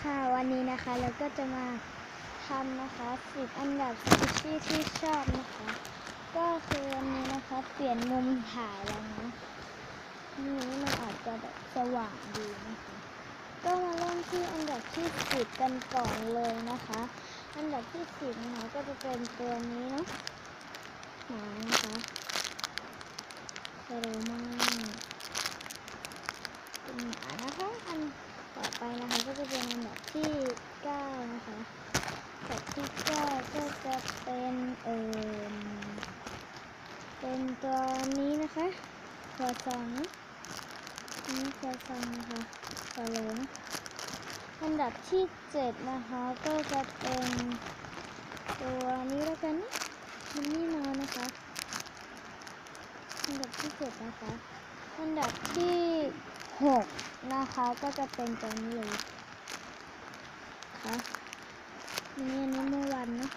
ค่ะ วันนี้นะคะเราก็จะมาทำนะคะสิบอันดับสปิชี่ที่ชอบนะคะ ก็คือวันนี้นะคะเปลี่ยนมุมถ่ายแล้วนะนี่มันอาจจะแบบสว่างดีนะคะ ก็มาเริ่มที่อันดับที่สิบกันก่อนเลยนะคะ อันดับที่สิบนะคะก็จะเป็นตัวนี้เนาะหมานะคะสโลมากเป็นหมานะคะอัน ต่อไปนะคะก็จะเป็นอันดับที่ 9 นะคะ อันดับที่9ก็จะเป็นเอ่อเป็นตัวนี้นะคะครัวซองนะนี่ครัวซองนะคะฟาโลนะอันดับที่7นะคะก็จะเป็นตัวนี้แล้วกันนะมันนี่นอนนะคะอันดับที่7นะคะอันดับที่หกนะคะก็จะเป็นตัวนี้เลยค่ะ นี่อันนี้เมื่อวันนะ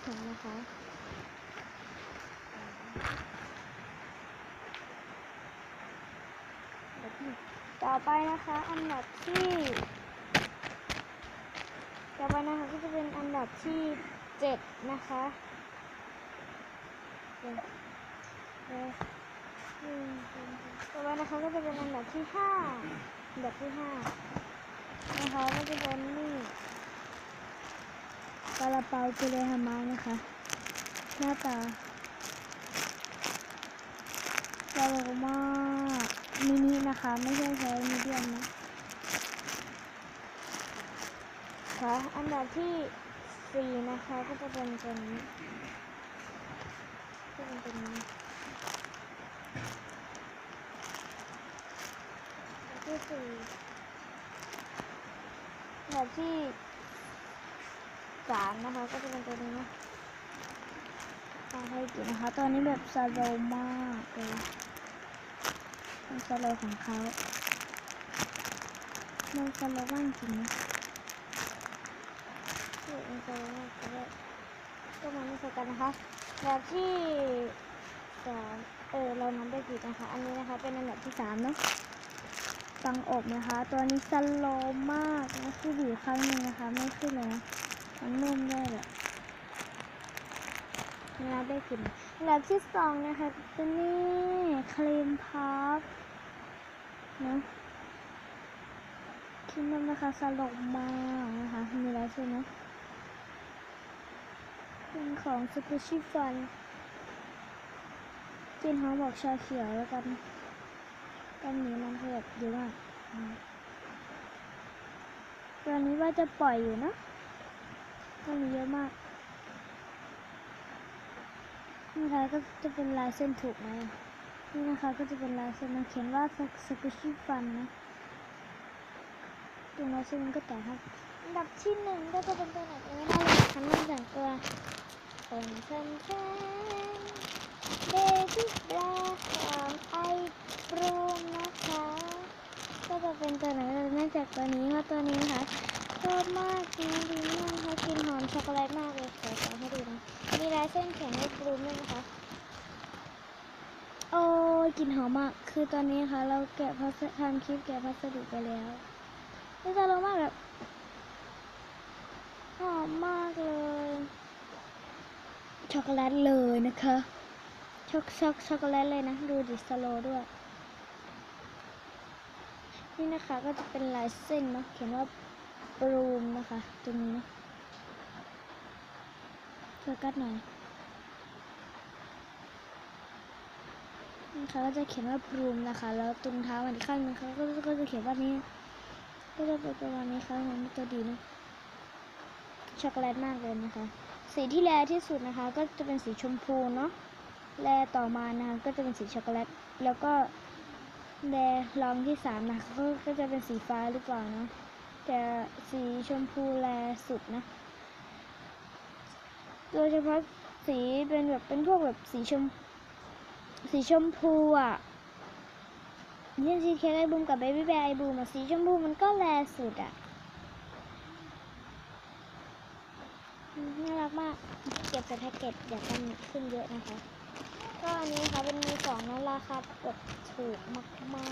เห็นะคะต่อไปนะคะอันดับที่ต่อไปนะคะก็จะเป็นอันดับที่เจ็ดนะคะต่อไปนะคะก็จะเป็นอันดับที่ห้าอันดับที่ห้านะคะก็จะเป็นนี่ กาลาเปาเจเลฮามานะคะ หน้าตาตลกมามินินะคะ ไม่ใช่ไซส์มีเดียมนะคะอันดับที่สี่นะคะก็จะเป็นตัวนี้ก็เป็นตัวนี้ที่สี่แบบที่ สามนะคะ ก็จะเป็นตัวนี้นะตาให้กินนะคะตัวนี้แบบสโลมากเลยมันสโลของเขามันสโลว์มากจริงนะมันสโลมากเลยก็มาไม่ใช่กันนะคะแบบที่สามเออเราน้ำไปผิดนะคะ อันนี้นะคะเป็นอันดับที่สามเนาะฟังอกนะคะ ตัวนี้สโลมากนะคือบีบครั้งหนึ่งนะคะ ไม่ขึ้นเลยนะ มันนุ่มด้เลยนะได้กินอันดับที่สองนะคะตัวนี้ครีมพัฟนะครีมพัฟนะคะสลว์มากนะคะ มีอะไรใช่ไหมเป็นของสเปเชียลฟันกินหอมบอกชาเขียวแล้วกันตอนนี้มันแบบเยอะมากอืมตอนนี้ว่าจะปล่อยอยู่นะ ตอนนี้เยอะมากนี่นะคะก็จะเป็นลายเส้นถูกไหมนี่นะคะก็จะเป็นลายเส้นมันเขียนว่าสกุชิฟันนะตรงลายเส้นก็แตกครับอันดับที่หนึ่งก็จะเป็นตัวไหนเองได้เลยนะคะนอกจากตัวเป็นเซนเซนเบบี้บลาของไอปรุงนะคะ ก็จะเป็นตัวไหนก็จะนื่องจากตัวนี้ว่าตัวนี้นะคะ ชอบมากจริงดีมากค่ะกินหอมช็อกโกแลตมากเลยขอขอให้ดูนะ มีลายเส้นเขียนให้ปรุงด้วยนะคะ โอ้ยกลินหอมมาก คือตอนนี้นะคะเราแกะพัสทำคลิปแกะพัสดุไปแล้วนี่จะลงมากแบบหอมมากเลย ช็อกโกแลตเลยนะคะ ช็อกช็อกช็อกโกแลตเลยนะ ดูดิสโลด้วย นี่นะคะก็จะเป็นลายเส้นเนาะเขียนว่า รูมนะคะตรงนี้เนาะโฟกัสหน่อยนะคะก็จะเขียนว่าปรูมนะคะ แล้วตรงเท้าอันข้างนึงเขาก็ก็จะเขียนว่านี้ ก็จะเป็นประมาณนี้ค่ะมันตัวดีนะช็อกโกแลตมากเลยนะคะ สีที่แรที่สุดนะคะ ก็จะเป็นสีชมพูเนาะแลต่อมานะคะก็จะเป็นสีช็อกโกแลตแล้วก็แลรองที่สามนะคะก็ก็จะเป็นสีฟ้าหรือเปล่านะ แต่สีชมพูแลสุดนะ โดยเฉพาะสีเป็นแบบเป็นพวกแบบสีชม สีชมพูอะเช่นชีเค้กไอบูมกับเบบี้แบร์ไอบูมอะสีชมพูมันก็แลสุดอะน่ารักมาก เก็บใส่แพ็กเกจอย่ากันขึ้นเยอะนะคะ ก็อันนี้นะคะเป็นมือสองนะราคาแบบถูกมา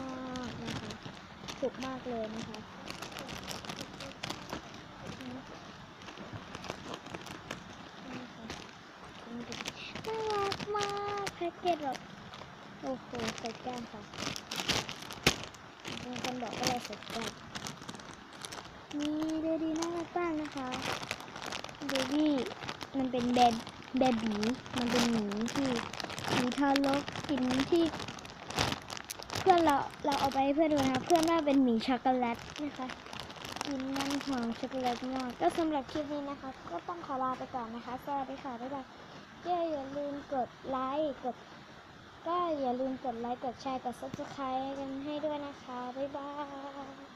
กๆนะคะ ถูกมากเลยนะคะ น่ารักมากแพ็กเกจแบบโอ้โหใส่แก้มค่ะมีคนบอกว่าอะไรส่แก้มมีเดดีน่ารักมากนะคะเดดี้มันเป็นแบดแบดบีมันเป็นหมีที่หมีทารกกินที่เพื่อนเราเราเอาไปให้เพื่อนดูนะเพื่อนว่าเป็นหมีช็อกโกแลตนะคะ กินมันหอมช็อกโกแลตมากก็สำหรับคลิปนี้นะคะ ก็ต้องขอลาไปก่อนนะคะ สวัสดีค่ะบ๊ายบายก็อย่าลืมกดไลค์กด ก็อย่าลืมกดไลค์กดแชร์กด subscribe กันให้ด้วยนะคะ บ๊ายบาย